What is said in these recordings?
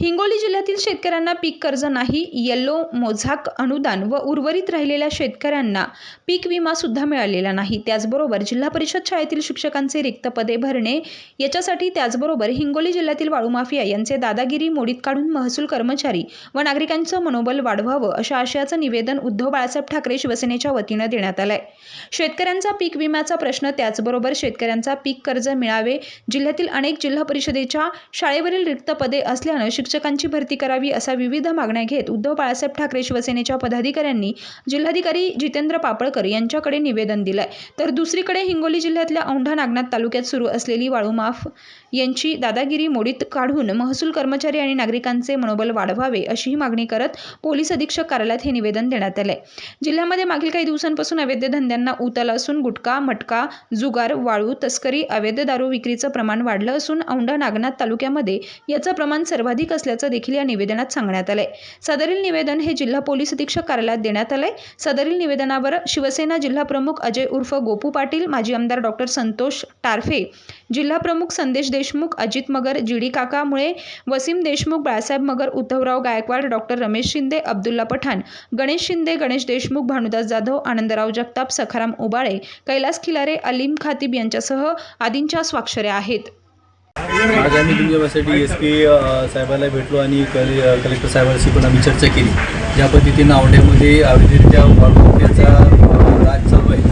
हिंगोली जिल्ह्यातील शेतकऱ्यांना पीक कर्ज नाही येल्लो मोझाक अनुदान व उर्वरित राहिलेल्या शेतकऱ्यांना पीक विमा सुद्धा मिळालेला नाही. त्याचबरोबर जिल्हा परिषद शाळेतील शिक्षकांचे रिक्त पदे भरणे याच्यासाठी त्याचबरोबर हिंगोली जिल्ह्यातील वाळू माफिया यांचे दादागिरी मोडीत काढून महसूल कर्मचारी व नागरिकांचं मनोबल वाढवावं अशा आशयाचं निवेदन उद्धव बाळासाहेब ठाकरे शिवसेनेच्या वतीनं देण्यात आलंय. शेतकऱ्यांचा पीक विम्याचा प्रश्न त्याचबरोबर शेतकऱ्यांचा पीक कर्ज मिळावे जिल्ह्यातील अनेक जिल्हा परिषदेच्या शाळेवरील रिक्त पदे असल्यानं शिक्षकांची भरती करावी असा विविध मागण्या घेत उद्धव बाळासाहेब ठाकरे शिवसेनेच्या पदाधिकाऱ्यांनी जिल्हाधिकारी जितेंद्र पापळकर यांच्याकडे निवेदन दिलंय तर दुसरीकडे हिंगोली जिल्ह्यातल्या औंढा नागनाथ तालुक्यात सुरू असलेली वाळूमाफ यांची दादागिरी मोडीत काढून महसूल कर्मचारी आणि नागरिकांचे मनोबल वाढवावे अशीही मागणी करत पोलीस अधीक्षक कार्यालयात हे निवेदन देण्यात आलंय जिल्ह्यामध्ये मागील काही दिवसांपासून अवैध धंद्यांना उतल असून गुटखा मटका जुगार वाळू तस्करी अवैध दारू विक्रीचं प्रमाण वाढलं असून औंढा नागनाथ तालुक्यामध्ये याचं प्रमाण सर्वाधिक असल्याचं देखील या निवेदनात सांगण्यात आलंय. सदरील निवेदन हे जिल्हा पोलीस अधीक्षक कार्यालयात देण्यात आलंय. सदरील निवेदनावर शिवसेना जिल्हा प्रमुख अजय उर्फ गोपू पाटील माजी आमदार डॉक्टर संतोष टारफे जिल्हा प्रमुख Sandesh Deshmukh Ajit Magar G D Kaka Mule Wasim Deshmukh Balasaheb Magar Uddhavrao Gaikwad doctor Ramesh Shinde Abdullah Pathan Ganesh Shinde Ganesh Deshmukh Bhanudas Jadhav Anandrao Jagtap Sakharam Ubale Kailas Khilare Alim Khatib यांच्यासह आदींच्या स्वाक्षऱ्या आहेत. आज आम्ही तुमच्यासाठी S P साहेबाला भेटलो आणि कले कलेक्टर साहेबांशी पण आम्ही चर्चा केली. ज्या पद्धतीनं आवड्यामध्ये अवैधरित्या वाळूच्या राज चालू आहे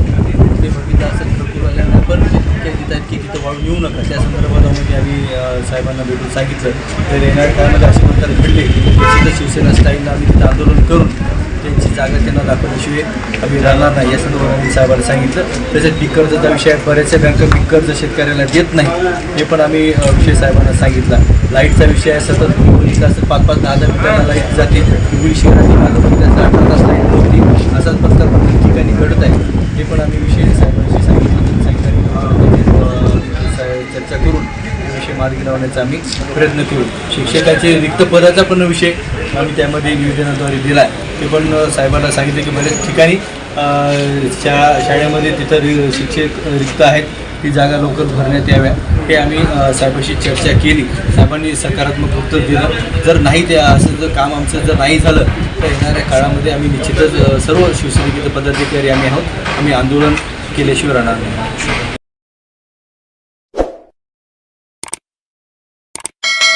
ते बघितलं असेल तर पण ते देत आहेत की तिथं वाळू येऊ नका त्या संदर्भामध्ये आम्ही साहेबांना भेटून सांगितलं. तर येणाऱ्या काळामध्ये असे प्रकार घडले निश्चितच शिवसेना स्टाईलला आम्ही तिथं आंदोलन करून जागा त्यांना दाखवल्याशिवाय आम्ही राहणार नाही या संदर्भात आम्ही साहेबांना सांगितलं. तसेच पीक कर्जाचा विषय आहे. बऱ्याचशा बँका पीक कर्ज शेतकऱ्याला देत नाही. हे पण आम्ही विषय साहेबांना सांगितला. लाईटचा विषय आहे सतत बघितलं असेल पाच पाच दहा दहा मिनिटांना लाइट जाते. हिंगोली शहराची मागं बघितलं अठरा तास लाइट नव्हती असाच प्रकार प्रत्येक ठिकाणी घडत आहे. हे पण आम्ही विषय साहेबांशी सांगितलं. सांगितलं चर्चा करून मार्गी लावण्याचा आम्ही प्रयत्न करू. शिक्षकाचे रिक्त पदाचा पण विषय आम्ही त्यामध्ये नियोजनाद्वारे दिला आहे ते पण साहेबांना सांगितलं की बऱ्याच ठिकाणी शाळा शाळेमध्ये तिथं शिक्षक रिक्त आहेत. ती जागा लवकर भरण्यात याव्या. हे आम्ही साहेबांशी चर्चा केली. साहेबांनी सकारात्मक उत्तर दिलं. जर नाही ते असं जर काम आमचं जर नाही झालं तर येणाऱ्या काळामध्ये आम्ही निश्चितच सर्व शिवसैनिक पदाधिकारी आम्ही आहोत. आम्ही आंदोलन केल्याशिवाय राहणार नाही.